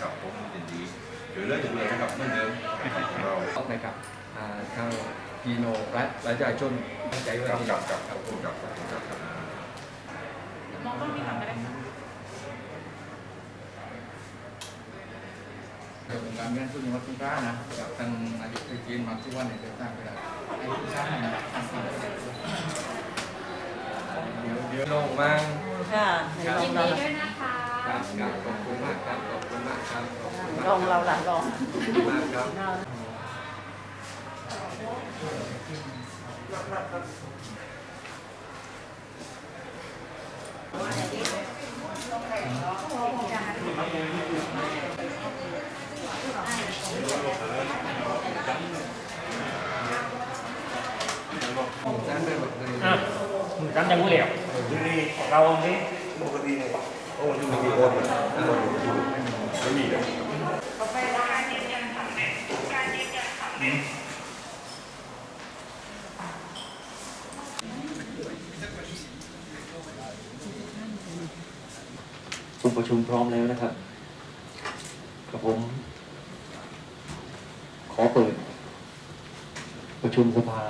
ช่วยเหลืออย่างเดียวนะครับเหมือนเดิมเราออกนะครับอ่าทางพีโนและประชาชนตั้งใจไว้กับที่กับกับกับกับกับกับมองกล้องนี้ก่อนก็ได้ค่ะเกี่ยวกับการเงินทุนวัดสุนทรานะกับทางนายกจีนมาที่วันในเดือนตั้งไปแล้วไอ้ทุกท่านนะเดี๋ยวเดี๋ยวลงมาค่ะยินดีด้วยนะคะ ครับครับขอบคุณมากครับขอบคุณมากครับขอบคุณมากลองเราหลังลองขอบคุณมากครับจานไปแบบเลยอะมึงจำยังไม่เหลวเรานี่ปกติเนี่ย โอ้ยมันมีคนอะไม่มีเลยองค์ประชุมพร้อมแล้วนะครับกับผม ขอเปิด ประชุมสภา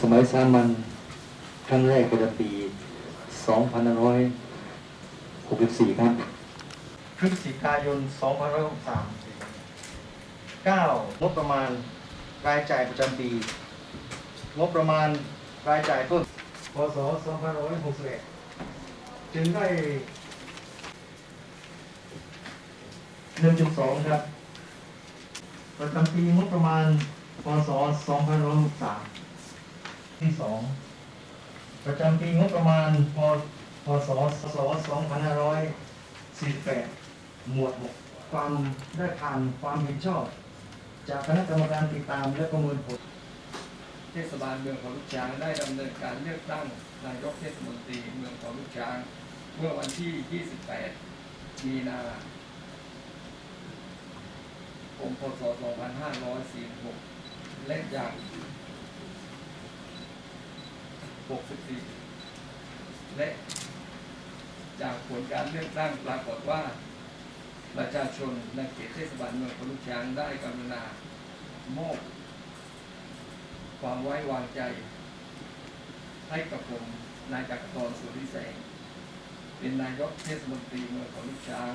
สมัยสามัญครั้งแรกประจำปี2500 2564ครับพฤศจิกายน2563 9งบประมาณรายจ่ายประจำปี งบประมาณรายจ่ายเพิ่มพศ2561จึงได้ 1.2 ครับ ประจำปีงบประมาณพศ2563ที่ 2 ประจำปีงบประมาณพพ ศศ2548 หมวดหกความได้ผ่านความเห็นชอบ จากคณะกรรมการติดตามและประเมินผล เทศบาลเมืองเขาลูกช้างได้ดำเนินการเลือกตั้งนายกเทศมนตรีเมืองเขาลูกช้าง เมื่อวันที่ 28 มีนาคมพศ 2546และอย่าง 64 และ จากผลการเลือกตั้งปรากฏว่า ประชาชนในเขตเทศบาลเมืองเขาลูกช้างได้กรุณามอบความไว้วางใจ ให้กับผมนายจักรกรสุริแสง เป็นนายกเทศมนตรีเมืองเขาลูกช้าง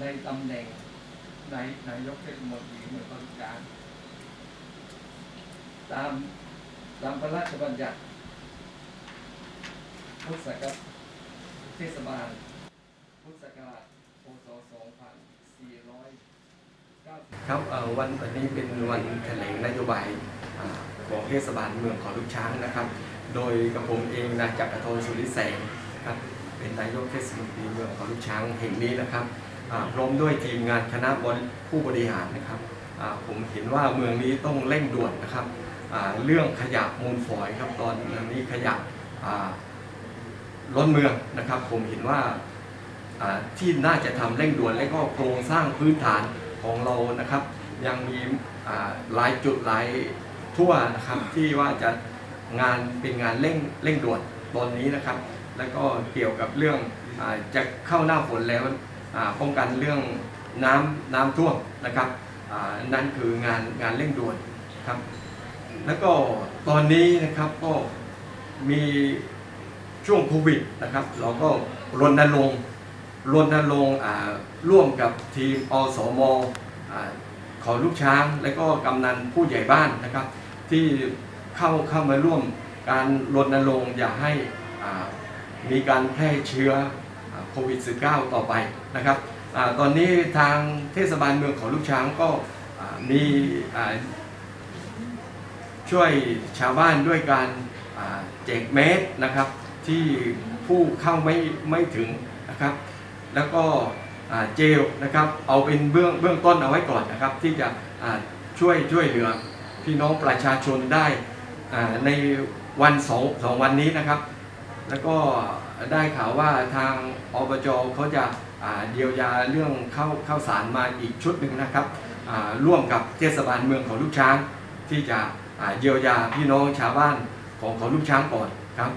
ในตำแหน่งนายนายกเทศมนตรีเมืองเขาลูกช้าง ตามตามพระราชบัญญัติ พุทธศักราชเทศบาล พุทธศักราชพศ2400ครับเอ่อวันวันนี้เป็นวันแถลงนโยบายอของเทศบาลเมืองขอลูกช้างนะครับ โดยกับผมเองนายจักรทนสุริแสงครับเป็นนายกเทศมนตรีเมืองขอลูกช้างแห่งนี้นะครับพร้อมด้วยทีมงานคณะบผู้บริหารนะครับผมเห็นว่าเมืองนี้ต้องเร่งด่วนนะครับเรื่องขยะมูลฝอยครับตอนนี้ขยะ ล้นเมืองนะครับ ผมเห็นว่าที่น่าจะทำเร่งด่วนและก็โครงสร้างพื้นฐานของเรานะครับ ยังมีหลายจุดหลายทั่วนะครับที่ว่าจะงานเป็นงานเร่งเร่งด่วนตอนนี้นะครับ แล้วก็เกี่ยวกับเรื่องอจะเข้าหน้าฝนแล้วป้องกันเรื่องน้ำน้ำท่วมนะครับนั่นคืองานงานเร่งด่วนครับ แล้วก็ตอนนี้นะครับก็มี ช่วงโควิดนะครับ เราก็รณรงค์รณรงค์ร่วมกับทีมอสมอขอลูกช้าง และก็กำนันผู้ใหญ่บ้านนะครับ ที่เข้าเข้ามาร่วมการรณรงค์อย่าให้มีการแพร่เชื้อโควิด -19 ต่อไปนะครับอตอนนี้ทางเทศบาลเมืองขอลูกช้างก็มีช่วยชาวบ้านด้วยการแจกเมสนะครับ ที่ผู้เข้าไม่ไม่ถึงนะครับ แล้วก็เจลนะครับเอาเป็นเบื้องเบื้องต้นเอาไว้ก่อนนะครับ ที่จะช่วยช่วยเหลือพี่น้องประชาชนได้ในวันสองสองวันนี้นะครับ แล้วก็ได้ข่าวว่าทางอบจเขาจะาเยียวยาเรื่องข้าวข้าสารมาอีกชุดหนึ่งนะครับร่วมกับเทศบาลเมืองของลูกช้าง ที่จะเยียวยาพี่น้องชาวบ้านของเขาลูกช้างก่อนครับ